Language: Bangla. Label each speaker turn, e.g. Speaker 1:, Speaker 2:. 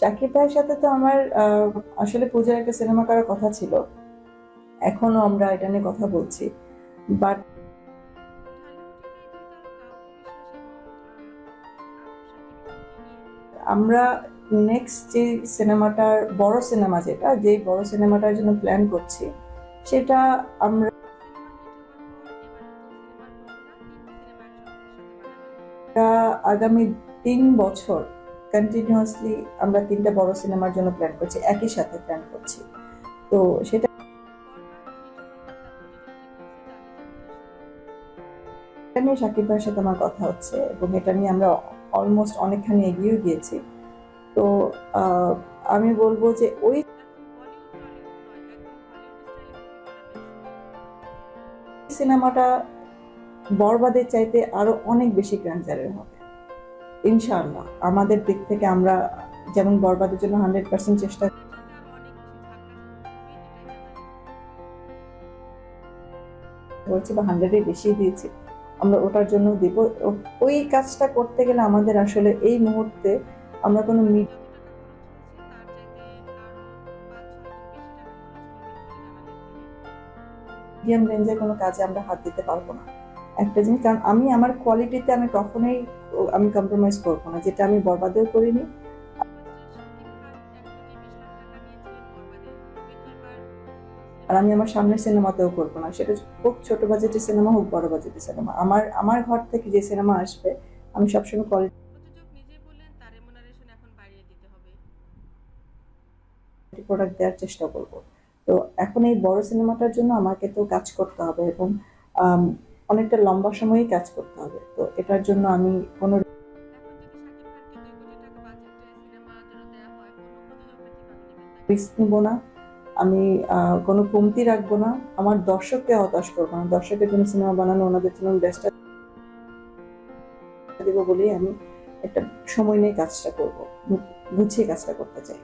Speaker 1: শাকিব ভাইয়ের সাথে তো আমার আসলে পূজার একটা সিনেমা করার কথা ছিল। এখনও আমরা এটা নিয়ে কথা বলছি। বাট আমরা নেক্সট যে সিনেমাটার বড় সিনেমা যেটা, যে বড় সিনেমাটার জন্য প্ল্যান করছি, সেটা আমরা আগামী তিন বছর কন্টিনিউয়াসলি আমরা তিনটা বড় সিনেমার জন্য প্ল্যান করছি, একই সাথে প্ল্যান করছি। তো সেটা সাকিব ভাইয়ের সাথে আমার কথা হচ্ছে এবং এটা নিয়ে আমরা অলমোস্ট অনেকখানি এগিয়েও গিয়েছি। তো আমি বলব যে ওই সিনেমাটা বরবাদের চাইতে আরও অনেক বেশি গ্র্যান্ডারের হবে। ইনশাআল্লাহ, আমাদের দিক থেকে আমরা যেমন বরবাদের জন্য হান্ড্রেড পার্সেন্ট চেষ্টা করছি বা হান্ড্রেডের বেশি দিয়েছি, আমরা ওটার জন্য দিব। ওই কাজটা করতে গেলে আমাদের আসলে এই মুহূর্তে আমরা কোনো মিডিয়াম রেঞ্জের কোনো কাজে আমরা হাত দিতে পারব না। একটা জিনিস, কারণ আমি আমার কোয়ালিটিতে আমি কখনোই আমি কম্প্রোমাইজ করব না। যেটা আমি বরবাদেও করিনি। আর আমি আমার সামনের সিনেমাতেও করব না। সেটা খুব ছোট বাজেটের সিনেমা হোক বড় বাজেটের সিনেমা আমার আমার ঘর থেকে যে সিনেমা আসবে, আমি সবসময় কোয়ালিটি প্রোডাক্ট দেওয়ার চেষ্টা করব। তো এখন এই বড় সিনেমাটার জন্য আমাকে তো কাজ করতে হবে এবং অনেকটা লম্বা সময়ই কাজ করতে হবে। তো এটার জন্য আমি কোনো? রিস্ক নিব না। আমি কোনো কমতি রাখব না। আমার দর্শককে হতাশ করব না। দর্শকের জন্য সিনেমা বানানো, ওনাদের জন্য বেস্টটা দেবো বলেই আমি একটা সময় নিয়ে কাজটা করব। গুছিয়ে কাজটা করতে চাই।